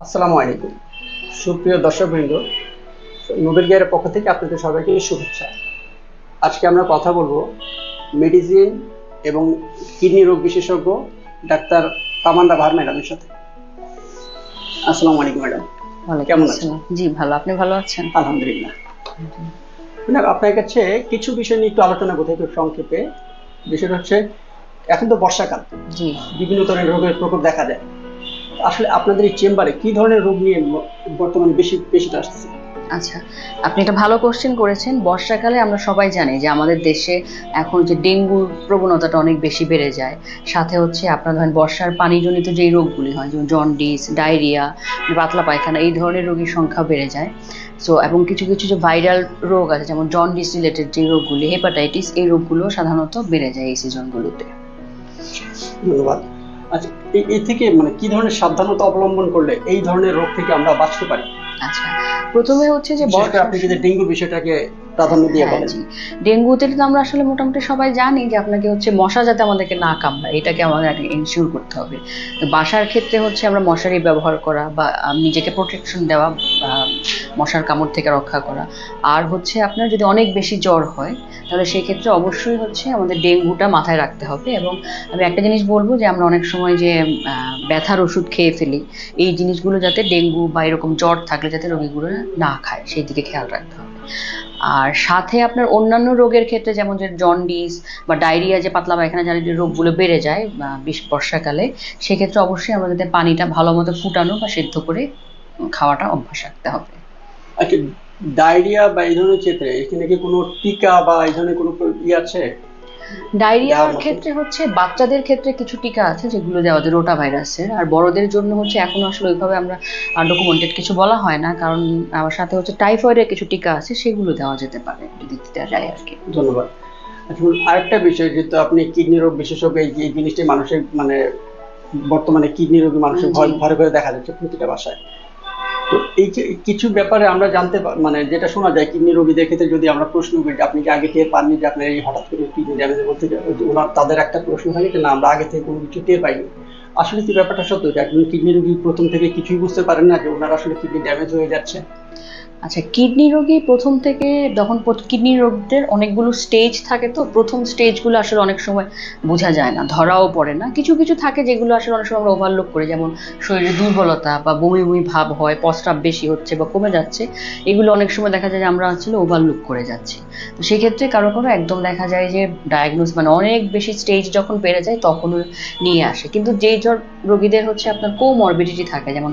আসসালামু আলাইকুম। সুপ্রিয় দর্শকবৃন্দ নোবেল গিয়ারের পক্ষ থেকে আপনাদের সবাইকে শুভেচ্ছা। আজকে আমরা কথা বলব মেডিসিন এবং কিডনি রোগ বিশেষজ্ঞ ডাক্তার কামান্ডা ভার ম্যাডামের সাথে। আসসালামু আলাইকুম ম্যাডাম। কেমন আছেন? জি ভালো। আপনি ভালো আছেন? আলহামদুলিল্লাহ। ম্যাডাম আপনার কাছে কিছু বিষয় নিয়ে একটু আলোচনা করতে একটু সংক্ষেপে। বিষয়টা হচ্ছে এখন তো বর্ষাকাল। জি। বিভিন্ন ধরনের রোগের প্রকোপ দেখা যায় আসলে আপনাদের এই চেম্বারে কি ধরনের রোগ নিয়ে বর্তমানে বেশি বেশিটা আসছে আচ্ছা আপনি একটা ভালো কোশ্চেন করেছেন। বর্ষাকালে আমরা সবাই জানি যে আমাদের দেশে এখন যে ডেঙ্গুর প্রবণতাটা অনেক বেশি বেড়ে যায়। সাথে হচ্ছে আপনার ধরেন বর্ষার পানিজনিত যেই রোগগুলি হয় যেমন জন্ডিস ডায়রিয়া পাতলা পায়খানা এই ধরনের রোগীর সংখ্যা বেড়ে যায়। সো এবং কিছু কিছু যে ভাইরাল রোগ আছে যেমন জন্ডিস রিলেটেড যে রোগগুলি হেপাটাইটিস এই রোগগুলো সাধারণত বেড়ে যায় এই সিজনগুলোতে ধন্যবাদ। আচ্ছা এই থেকে মানে কি ধরনের সাবধানতা অবলম্বন করলে এই ধরনের রোগ থেকে আমরা বাঁচতে পারি? আচ্ছা প্রথমে হচ্ছে যে আপনি যদি ডেঙ্গুর বিষয়টাকে প্রাধান্য দিয়ে হ্যাঁ, বলেন ডেঙ্গুতে তো আমরা আসলে মোটামুটি সবাই জানি যে আপনাকে হচ্ছে মশা যাতে আমাদেরকে না কামড়ায় এটাকে আমাদের আগে এনশিওর করতে হবে। বাসার ক্ষেত্রে হচ্ছে আমরা মশারি ব্যবহার করা বা নিজেকে প্রোটেকশন দেওয়া মশার কামড় থেকে রক্ষা করা। আর হচ্ছে আপনার যদি অনেক বেশি জ্বর হয় তাহলে সেই ক্ষেত্রে অবশ্যই হচ্ছে আমাদের ডেঙ্গুটা মাথায় রাখতে হবে এবং আমি একটা জিনিস বলব যে আমরা অনেক সময় যে আহ, ব্যথার ওষুধ খেয়ে ফেলি এই জিনিসগুলো যাতে ডেঙ্গু বা এরকম জ্বর থাকলে যাতে রোগীগুলো না খায় সেই দিকে খেয়াল রাখতে হবে। আর সাথে আপনার অন্যান্য রোগের ক্ষেত্রে যেমন যে জন্ডিস বা ডায়রিয়া যে পাতলা পায়খানা জানি যে রোগগুলো বেড়ে যায় বিশ বর্ষাকালে, সেক্ষেত্রে অবশ্যই আমাদের পানিটা ভালো মতো ফুটানো বা সেদ্ধ করে খাওয়াটা অভ্যাস রাখতে হবে। আচ্ছা ডায়রিয়া বা এই ধরনের ক্ষেত্রে এখানে কি কোনো টিকা বা এই ধরনের কোনো ইয়ে আছে? ডায়রিয়ার ক্ষেত্রে হচ্ছে বাচ্চাদের ক্ষেত্রে কিছু টিকা আছে যেগুলো দেওয়া যায় রোটা ভাইরাসের। আর বড়দের জন্য হচ্ছে এখনও আসলে ওইভাবে আমরা ডকুমেন্টেড কিছু বলা হয় না কারণ আমার সাথে হচ্ছে টাইফয়েডের কিছু টিকা আছে সেগুলো দেওয়া যেতে পারে যদি দিতে যায় আর কি। ধন্যবাদ। আচ্ছা আরেকটা বিষয় যেহেতু আপনি কিডনি রোগ বিশেষজ্ঞ এই যে জিনিসটি মানুষের মানে বর্তমানে কিডনি রোগী মানুষের। ভয় ঘরে ঘরে দেখা যাচ্ছে প্রতিটা বাসায়। তো এই যে কিছু ব্যাপারে আমরা জানতে মানে যেটা শোনা যায় কিডনি রোগীদের ক্ষেত্রে যদি আমরা প্রশ্ন করি আপনি কি আগে থেকে পাননি যে আপনার এই হঠাৎ করে কিডনি ড্যামেজ বলতে ওনার, তাদের একটা প্রশ্ন থাকে যে না, আমরা আগে থেকে কোনো কিছু টের পাইনি। আসলে কি ব্যাপারটা সত্য যে একজন কিডনি রোগী প্রথম থেকে কিছুই বুঝতে পারেন না যে ওনার আসলে কিডনি ড্যামেজ হয়ে যাচ্ছে? আচ্ছা কিডনি রোগী প্রথম থেকে যখন কিডনি রোগদের অনেকগুলো স্টেজ থাকে তো, প্রথম স্টেজগুলো আসলে অনেক সময় বোঝা যায় না, ধরাও পড়ে না। কিছু কিছু থাকে যেগুলো আসলে অনেক সময় আমরা ওভারলোক করি, যেমন শরীরে দুর্বলতা বা বমি বমি ভাব হয়, প্রস্রাব বেশি হচ্ছে বা কমে যাচ্ছে, এগুলো অনেক সময় দেখা যায় যে আমরা আসলে ওভারলুক করে যাচ্ছি। তো সেই ক্ষেত্রে কারও কারও একদম দেখা যায় যে ডায়াগনোস মানে অনেক বেশি স্টেজ যখন বেড়ে যায় তখন নিয়ে আসে। কিন্তু যেই জ্বর রোগীদের হচ্ছে আপনার কোমরবিডিটি থাকে, যেমন